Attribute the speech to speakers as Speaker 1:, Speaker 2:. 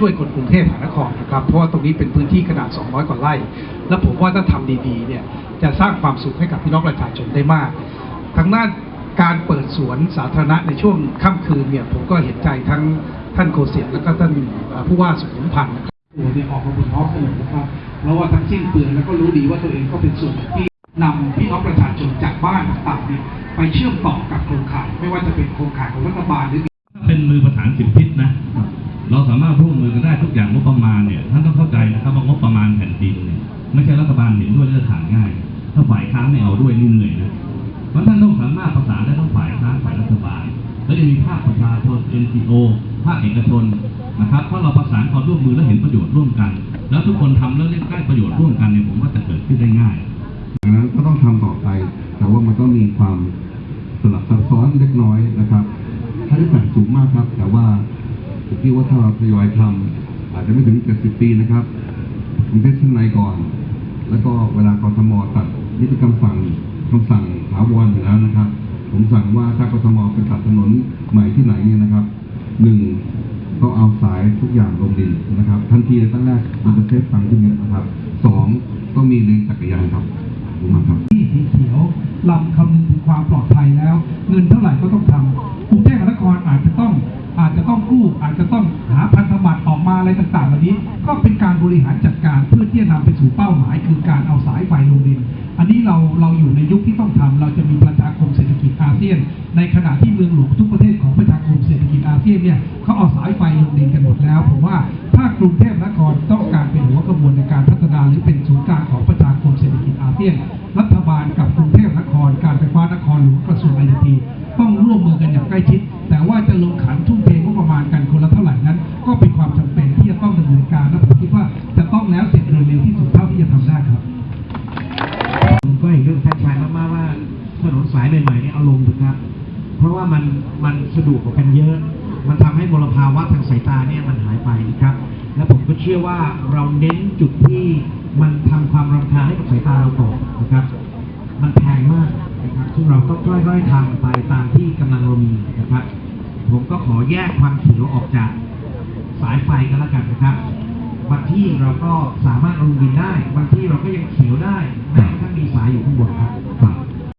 Speaker 1: ช่วยคนกรุงเทพมหานครนะครับ เพราะว่าตรงนี้เป็นพื้นที่ขนาด 200 กว่าไร่ และผมว่าถ้าทำดีๆเนี่ยจะสร้างความสุขให้กับพี่น้องประชาชนได้มาก ทางด้านการเปิดสวนสาธารณะในช่วงค่ำคืนเนี่ยผมก็เห็นใจทั้งท่านโคเสียแล้วก็ท่านเอ่อผู้ว่าสุขุมพันธ์นะครับตัวเนี่ยออกมาบนท้องถนนนะครับเพราะว่าทั้งสิ้นเปลืองแล้วก็รู้ดีว่าตัวเองก็เป็นส่วนหนึ่งที่นำพี่น้องประชาชนจากบ้านต่างๆเนี่ยไปเชื่อมต่อกับโครงข่าย ไม่ว่าจะเป็นโครงข่ายของรัฐบาลหรือ
Speaker 2: ถ้าเป็นมือประสานสิบทิศนะ เราสามารถร่วมมือกันได้ทุกอย่างงบประมาณเนี่ยท่านต้องเข้าใจนะครับว่างบประมาณแผ่นดินเนี่ยไม่ใช่รัฐบาลเห็นด้วยแล้วจะผ่านง่าย ถ้าฝ่ายค้านไม่เอาด้วยนี่เหนื่อยนะเพราะท่านต้องสามารถประสานได้ทั้งฝ่ายค้านฝ่ายรัฐบาล แล้วยังมีภาคประชาชน NGO ภาคเอกชนนะครับถ้าะเราประสานความร่วมมือแล้วเห็นประโยชน์ร่วมกัน แล้วทุกคนทำแล้วได้ประโยชน์ร่วมกันเนี่ยผมว่าจะเกิดขึ้นได้ง่าย
Speaker 3: ดังนั้นก็ต้องทำต่อไป แต่ว่ามันก็มีความสลับซับซ้อนเล็กน้อยนะครับค่าใช้จ่ายสูงมากครับ แต่ว่า ผมคิดว่าถ้าเราทยอยทำอาจจะไม่ถึง 70 ปีนะครับกรุงเทพชั้นในก่อน แล้วก็เวลากรทมตัดนิติกรรมสั่งคำสั่งถาวรอยู่แล้วนะครับ ผมสั่งว่าถ้ากรทมไปตัดถนนใหม่ที่ไหนเนี่ยนะครับหนึ่งต้องเอาสายทุกอย่างลงดินนะครับ ทันทีในตั้งแรกมันจะเซฟตังค์ขึ้นเยอะนะครับสองต้องมีเลนจักรยานครับขอบคุณมาครับ
Speaker 1: ที่สีเขียวลำคำนึงถึงความปลอดภัยแล้ว เงินเท่าไหร่ก็ต้องทำ บริหารจัดการเพื่อที่จะนำไปสู่เป้าหมาย คือการเอาสายไฟลงดิน อันนี้เราเราอยู่ในยุคที่ต้องทำเราจะมีประชาคมเศรษฐกิจอาเซียน ในขณะที่เมืองหลวงทุกประเทศของประชาคมเศรษฐกิจอาเซียนเนี่ยเขาเอาสายไฟลงดินกันหมดแล้วผมว่าถ้ากรุงเทพมหานครต้องการเป็นหัวขบวนในการพัฒนาหรือเป็นศูนย์กลางของประชาคมเศรษฐกิจอาเซียน ที่จะทำได้ครับ
Speaker 4: ผมก็เห็นเรื่องแท้ชายมากๆว่าถนนสายใหม่ๆเนี่ยเอาลงถอะครับ เพราะว่ามันมันสะดวกกว่ากันเยอะ มันทำให้มลภาวะทางสายตาเนี่ยมันหายไปนะครับ และผมก็เชื่อว่าเราเน้นจุดที่มันทำความรำคาญให้กับสายตาเราก่อนนะครับ มันแพงมากนะครับซึ่งเราก็ค่อยๆทำไปตามที่กำลังเรามีนะครับ ผมก็ขอแยกความเขียวออกจากสายไฟก็แล้วกันนะครับบางที่เราก็สามารถ กินได้ บางที่เราก็ยังเขียวได้แม้กระทั่งมีสายอยู่ข้างบนครับ